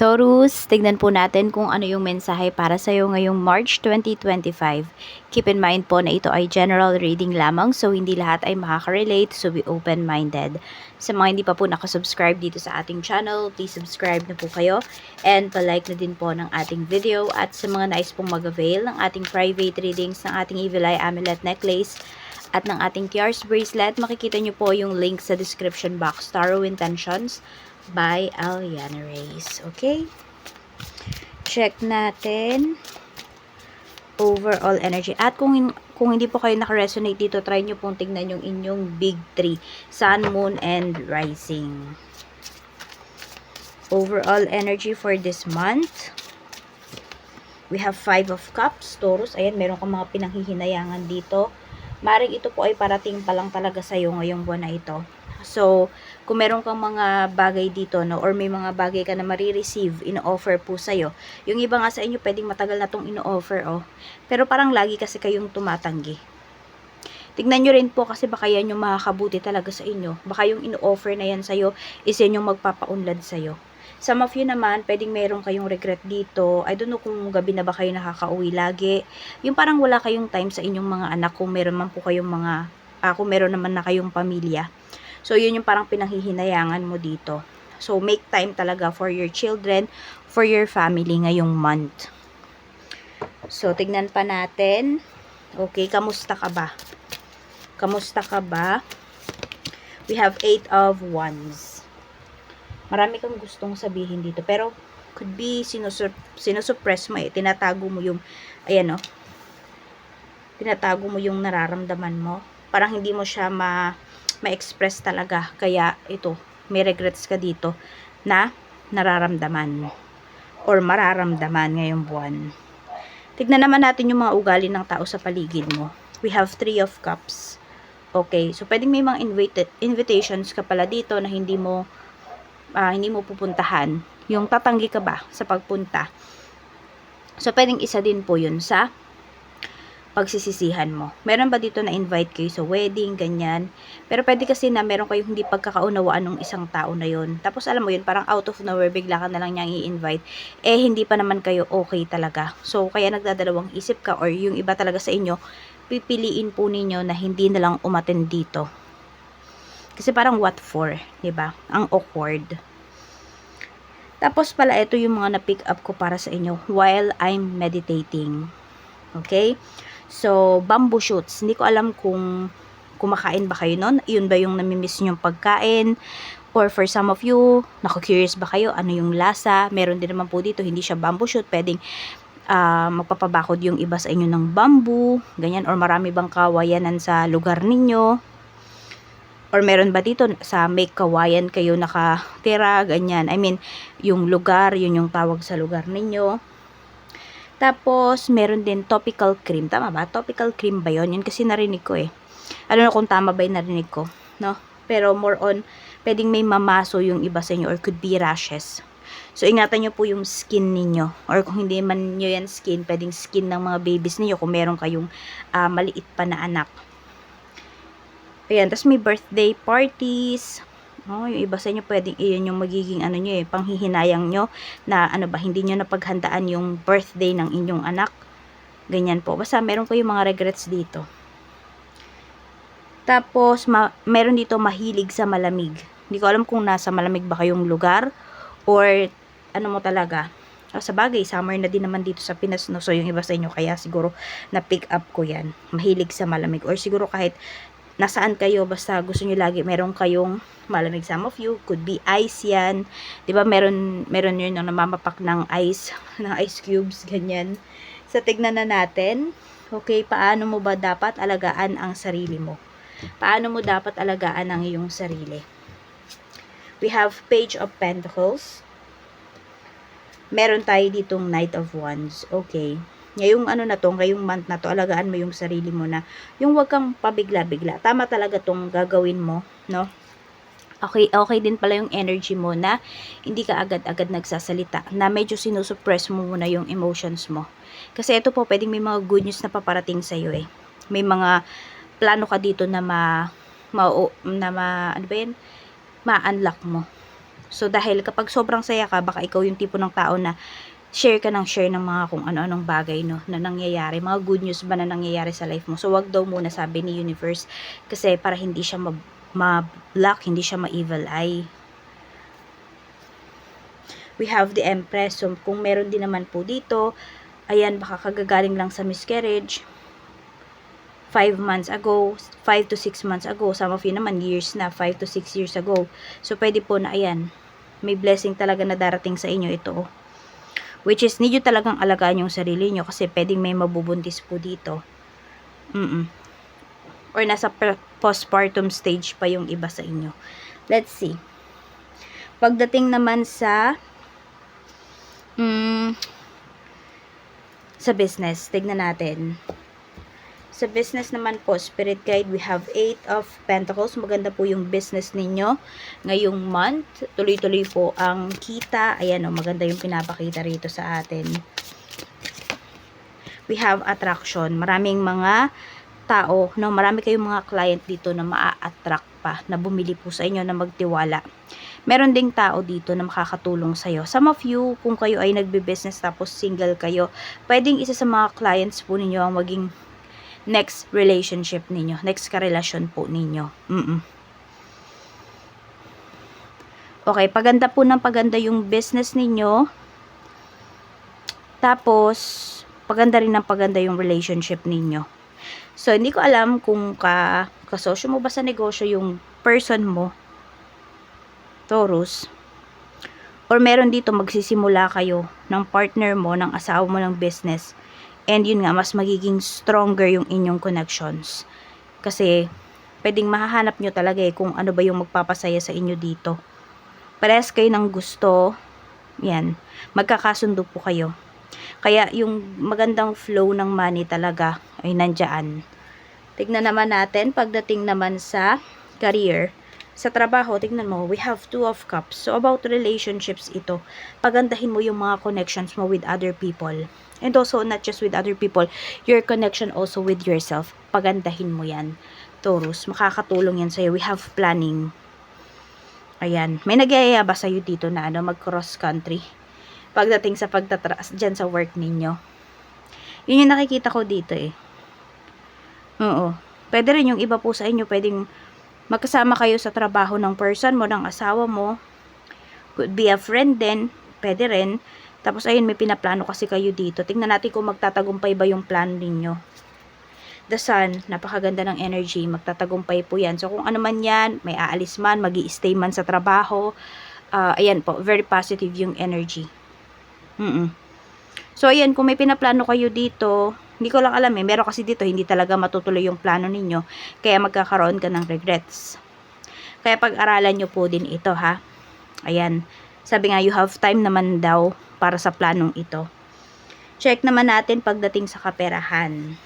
Taurus, tignan po natin kung ano yung mensahe para sa iyo ngayong March 2025. Keep in mind po na ito ay general reading lamang so hindi lahat ay makaka-relate so be open-minded. Sa mga hindi pa po nakasubscribe dito sa ating channel, please subscribe na po kayo and palike na din po ng ating video at sa mga nais pong mag-avail ng ating private readings ng ating Evil Eye Amulet Necklace at ng ating Tiars Bracelet, makikita nyo po yung link sa description box, Tarot Intentions by Aliana Reyes. Okay? Check natin overall energy. At kung kung hindi po kayo naka-resonate dito, try nyo pong tignan yung inyong big three. Sun, Moon, and Rising. Overall energy for this month. We have Five of Cups, Taurus. Ayan, meron kang mga pinanghihinayangan dito. Maring ito po ay parating pa lang talaga sa'yo ngayong buwan na ito. So, kung meron kang mga bagay dito, no, or may mga bagay ka na marireceive, ino-offer po sa'yo. Yung iba nga sa inyo, pwedeng matagal na tong ino-offer, oh. Pero parang lagi kasi kayong tumatanggi. Tignan nyo rin po kasi baka yan yung makakabuti talaga sa inyo. Baka yung ino-offer na yan sa'yo, is yan yung magpapaunlad sa'yo. Some of you naman, pwedeng meron kayong regret dito. I don't know kung gabi na ba kayo nakakauwi lagi. Yung parang wala kayong time sa inyong mga anak kung meron man po kayong mga, uh, kung meron naman na kayong pamilya. So, yun yung parang pinanghihinayangan mo dito. So, make time talaga for your children, for your family ngayong month. So, tignan pa natin. Okay, kamusta ka ba? Kamusta ka ba? We have 8 of Wands. Marami kang gustong sabihin dito. Pero, could be sinusup sinusuppress mo eh. Tinatago mo yung, ayan o. Oh, tinatago mo yung nararamdaman mo. Parang hindi mo siya ma ma-express talaga. Kaya ito, may regrets ka dito na nararamdaman or mararamdaman ngayong buwan. Tignan naman natin yung mga ugali ng tao sa paligid mo. We have three of cups. Okay, so pwedeng may mga invited, invitations ka pala dito na hindi mo uh, hindi mo pupuntahan. Yung tatanggi ka ba sa pagpunta. So pwedeng isa din po yun sa pagsisisihan mo. Meron ba dito na invite kayo sa wedding, ganyan? Pero pwede kasi na meron kayong hindi pagkakaunawaan ng isang tao na yon. Tapos alam mo yun, parang out of nowhere, bigla ka na lang niyang i-invite. Eh, hindi pa naman kayo okay talaga. So, kaya nagdadalawang isip ka or yung iba talaga sa inyo, pipiliin po ninyo na hindi na lang umaten dito. Kasi parang what for, 'di ba? Ang awkward. Tapos pala ito yung mga na-pick up ko para sa inyo while I'm meditating. Okay? So, bamboo shoots. Hindi ko alam kung kumakain ba kayo nun. Yun ba yung namimiss nyong pagkain? Or for some of you, naku-curious ba kayo ano yung lasa? Meron din naman po dito, hindi siya bamboo shoot. Pwedeng uh, magpapabakod yung iba sa inyo ng bamboo, ganyan. Or marami bang kawayanan sa lugar ninyo? Or meron ba dito sa make kawayan kayo nakatira, ganyan. I mean, yung lugar, yun yung tawag sa lugar ninyo tapos, meron din topical cream. Tama ba? Topical cream ba yun? Yun kasi narinig ko eh. Ano na kung tama ba yung narinig ko. No? Pero more on, pwedeng may mamaso yung iba sa inyo or could be rashes. So, ingatan nyo po yung skin ninyo. Or kung hindi man nyo yan skin, pwedeng skin ng mga babies ninyo kung meron kayong uh, maliit pa na anak. Ayan. Tapos may birthday parties. Oh, yung iba sa inyo pwedeng iyon yung magiging ano nyo eh, panghihinayang nyo na ano ba, hindi nyo napaghandaan yung birthday ng inyong anak. Ganyan po. Basta meron ko yung mga regrets dito. Tapos, ma meron dito mahilig sa malamig. Hindi ko alam kung nasa malamig ba kayong lugar or ano mo talaga. Oh, sa bagay, summer na din naman dito sa Pinas, no? So, yung iba sa inyo, kaya siguro na-pick up ko yan. Mahilig sa malamig. Or siguro kahit nasaan kayo basta gusto niyo lagi meron kayong malamig some of you could be ice yan. 'di ba meron meron yun yung namamapak ng ice ng ice cubes ganyan. So, tignan na natin okay paano mo ba dapat alagaan ang sarili mo? Paano mo dapat alagaan ang iyong sarili? We have page of pentacles. Meron tayo ditong knight of wands. Okay ngayong ano na to, ngayong month na to, alagaan mo yung sarili mo na, yung wag kang pabigla-bigla. Tama talaga tong gagawin mo, no? Okay, okay din pala yung energy mo na hindi ka agad-agad nagsasalita, na medyo sinusuppress mo muna yung emotions mo. Kasi ito po, pwedeng may mga good news na paparating sa'yo eh. May mga plano ka dito na ma, ma na ma, ano ba yan? Ma-unlock mo. So, dahil kapag sobrang saya ka, baka ikaw yung tipo ng tao na share ka ng share ng mga kung ano-anong bagay, no, na nangyayari. Mga good news ba na nangyayari sa life mo. So, wag daw muna sabi ni universe kasi para hindi siya ma- ma-block, hindi siya ma-evil eye. We have the Empress. So, kung meron din naman po dito, ayan, baka kagagaling lang sa miscarriage. 5 months ago, 5 to 6 months ago. Some of you naman, years na, 5 to 6 years ago. So, pwede po na, ayan, may blessing talaga na darating sa inyo ito. oh. Which is, need nyo talagang alagaan yung sarili nyo kasi pwedeng may mabubuntis po dito. Mm Or nasa postpartum stage pa yung iba sa inyo. Let's see. Pagdating naman sa mm, sa business, tignan natin. Sa business naman po, Spirit Guide, we have 8 of Pentacles. Maganda po yung business ninyo ngayong month. Tuloy-tuloy po ang kita. Ayan o, maganda yung pinapakita rito sa atin. We have attraction. Maraming mga tao, no, marami kayong mga client dito na maa-attract pa, na bumili po sa inyo na magtiwala. Meron ding tao dito na makakatulong sa'yo. Some of you, kung kayo ay nagbe-business tapos single kayo, pwedeng isa sa mga clients po ninyo ang maging next relationship ninyo, next karelasyon po ninyo. Mm Okay, paganda po ng paganda yung business ninyo. Tapos, paganda rin ng paganda yung relationship ninyo. So, hindi ko alam kung ka, kasosyo mo ba sa negosyo yung person mo, Taurus, or meron dito magsisimula kayo ng partner mo, ng asawa mo ng business, and yun nga, mas magiging stronger yung inyong connections. Kasi, pwedeng mahahanap nyo talaga eh kung ano ba yung magpapasaya sa inyo dito. Parehas kayo ng gusto, yan, magkakasundo po kayo. Kaya yung magandang flow ng money talaga ay nandyan. Tignan naman natin pagdating naman sa career. Sa trabaho, tignan mo, we have two of cups. So about relationships ito, pagandahin mo yung mga connections mo with other people. And also, not just with other people, your connection also with yourself. Pagandahin mo yan. Taurus, makakatulong yan sa'yo. We have planning. Ayan. May nagyayaya ba sa'yo dito na ano, mag-cross country? Pagdating sa pagtatras dyan sa work ninyo. Yun yung nakikita ko dito eh. Oo. Pwede rin yung iba po sa inyo, pwedeng magkasama kayo sa trabaho ng person mo, ng asawa mo. Could be a friend din. Pwede rin. Tapos ayun, may pinaplano kasi kayo dito. Tingnan natin kung magtatagumpay ba yung plano ninyo. The Sun, napakaganda ng energy. Magtatagumpay po yan. So kung ano man yan, may aalis man, mag stay man sa trabaho. ah, ayan po, very positive yung energy. Mm So ayan, kung may pinaplano kayo dito, hindi ko lang alam eh, meron kasi dito, hindi talaga matutuloy yung plano ninyo. Kaya magkakaroon ka ng regrets. Kaya pag-aralan nyo po din ito ha. Ayan, sabi nga, you have time naman daw para sa planong ito. Check naman natin pagdating sa kaperahan.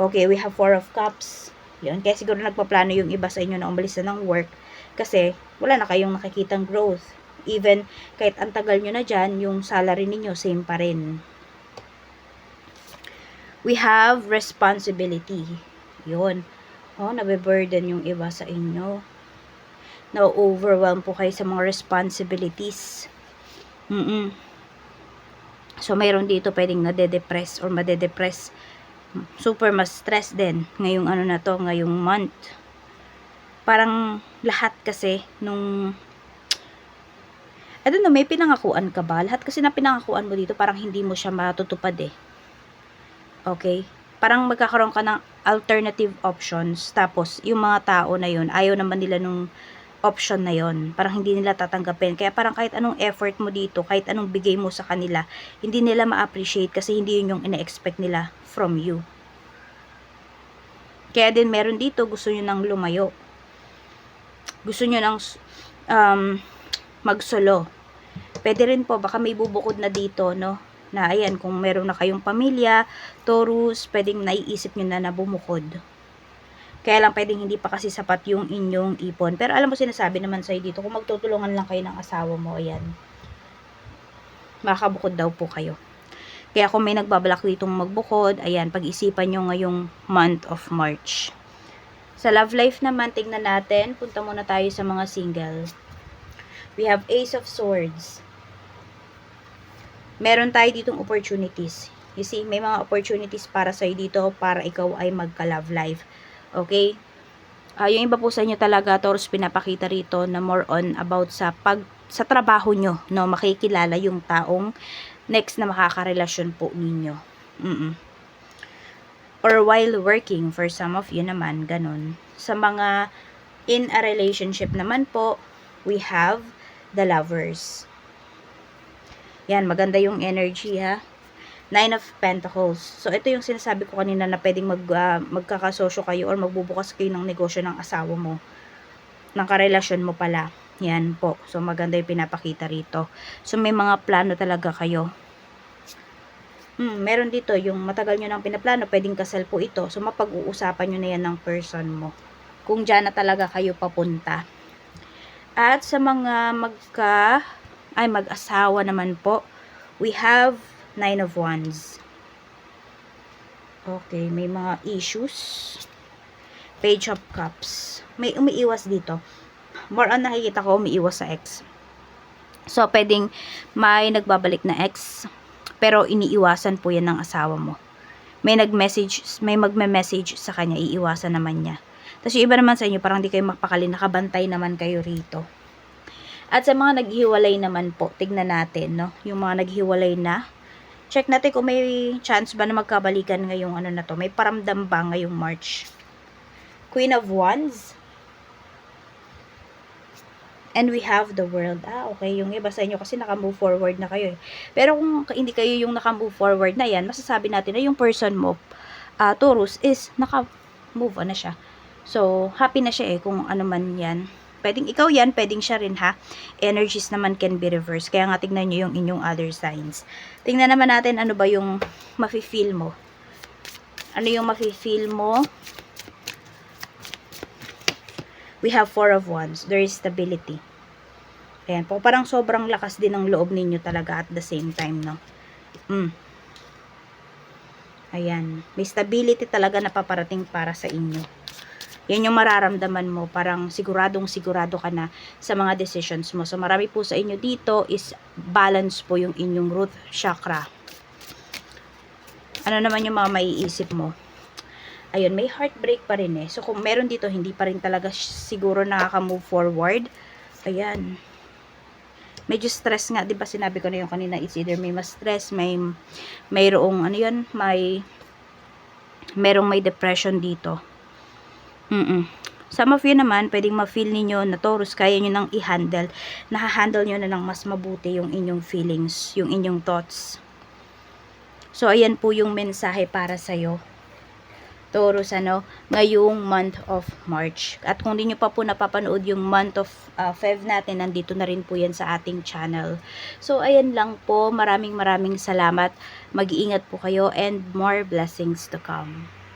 Okay, we have four of cups. Yun, kaya siguro nagpaplano yung iba sa inyo na umalis na ng work. Kasi, wala na kayong nakikitang growth. Even, kahit ang tagal nyo na dyan, yung salary ninyo, same pa rin. We have responsibility. Yun. Oh, nabe-burden yung iba sa inyo. Na-overwhelm po kayo sa mga responsibilities. Mm So, mayroon dito pwedeng nade-depress or made-depress. Super mas stress din ngayong ano na to, ngayong month. Parang lahat kasi nung I don't know, may pinangakuan ka ba? Lahat kasi na pinangakuan mo dito, parang hindi mo siya matutupad eh. Okay? Parang magkakaroon ka ng alternative options. Tapos, yung mga tao na yun, ayaw naman nila nung option na yon Parang hindi nila tatanggapin. Kaya parang kahit anong effort mo dito, kahit anong bigay mo sa kanila, hindi nila ma-appreciate kasi hindi yun yung ina-expect nila from you. Kaya din meron dito, gusto nyo nang lumayo. Gusto nyo nang um, magsolo. Pwede rin po, baka may bubukod na dito, no? Na ayan, kung meron na kayong pamilya, Taurus, pwedeng naiisip nyo na na bumukod. Kaya lang pwedeng hindi pa kasi sapat yung inyong ipon. Pero alam mo sinasabi naman sa'yo dito, kung magtutulungan lang kayo ng asawa mo, ayan. Makakabukod daw po kayo. Kaya kung may nagbabalak ditong magbukod, ayan, pag-isipan nyo ngayong month of March. Sa love life naman, tignan natin. Punta muna tayo sa mga single. We have Ace of Swords. Meron tayo ditong opportunities. You see, may mga opportunities para sa'yo dito para ikaw ay magka-love life. Okay? Ah, yung iba po sa inyo talaga, Taurus, pinapakita rito na more on about sa pag sa trabaho nyo, no, makikilala yung taong next na makakarelasyon po ninyo. Mm Or while working, for some of you naman, ganun. Sa mga in a relationship naman po, we have the lovers. Yan, maganda yung energy ha. Nine of Pentacles. So, ito yung sinasabi ko kanina na pwedeng mag, ah, magkakasosyo kayo or magbubukas kayo ng negosyo ng asawa mo. Ng karelasyon mo pala. Yan po. So, maganda yung pinapakita rito. So, may mga plano talaga kayo. Hmm, meron dito, yung matagal nyo nang pinaplano, pwedeng kasal po ito. So, mapag-uusapan nyo na yan ng person mo. Kung dyan na talaga kayo papunta. At sa mga magka, ay mag-asawa naman po, we have Nine of Wands. Okay, may mga issues. Page of Cups. May umiiwas dito. More on nakikita ko umiiwas sa ex. So, pwedeng may nagbabalik na ex, pero iniiwasan po yan ng asawa mo. May nag-message, may magme-message sa kanya, iiwasan naman niya. Tapos yung iba naman sa inyo, parang di kayo mapakali, nakabantay naman kayo rito. At sa mga naghiwalay naman po, tignan natin, no? Yung mga naghiwalay na, check natin kung may chance ba na magkabalikan ngayong ano na to. May paramdam ba ngayong March? Queen of Wands. And we have the world. Ah, okay. Yung iba sa inyo kasi naka-move forward na kayo. eh. Pero kung hindi kayo yung naka-move forward na yan, masasabi natin na yung person mo, ah, Taurus, is naka-move on na siya. So, happy na siya eh kung ano man yan. Pwedeng ikaw yan, pwedeng siya rin ha. Energies naman can be reversed. Kaya nga tignan nyo yung inyong other signs. Tingnan naman natin ano ba yung mafe-feel mo. Ano yung mafe-feel mo? We have four of wands. There is stability. Ayan po. Parang sobrang lakas din ng loob ninyo talaga at the same time, no? Mm. Ayan. May stability talaga na paparating para sa inyo. Yan yung mararamdaman mo. Parang siguradong sigurado ka na sa mga decisions mo. So, marami po sa inyo dito is balance po yung inyong root chakra. Ano naman yung mga maiisip mo? Ayun, may heartbreak pa rin eh. So, kung meron dito, hindi pa rin talaga siguro nakaka-move forward. Ayan. Medyo stress nga, 'di ba sinabi ko na yung kanina, it's either may mas stress, may mayroong ano 'yun, may merong may depression dito. Mm. Some of naman, pwedeng ma-feel ninyo na Taurus, kaya nyo nang i-handle. Nakahandle nyo na ng mas mabuti yung inyong feelings, yung inyong thoughts. So, ayan po yung mensahe para sa'yo. Taurus, ano, ngayong month of March. At kung di nyo pa po napapanood yung month of uh, Feb natin, nandito na rin po yan sa ating channel. So, ayan lang po. Maraming maraming salamat. Mag-iingat po kayo and more blessings to come.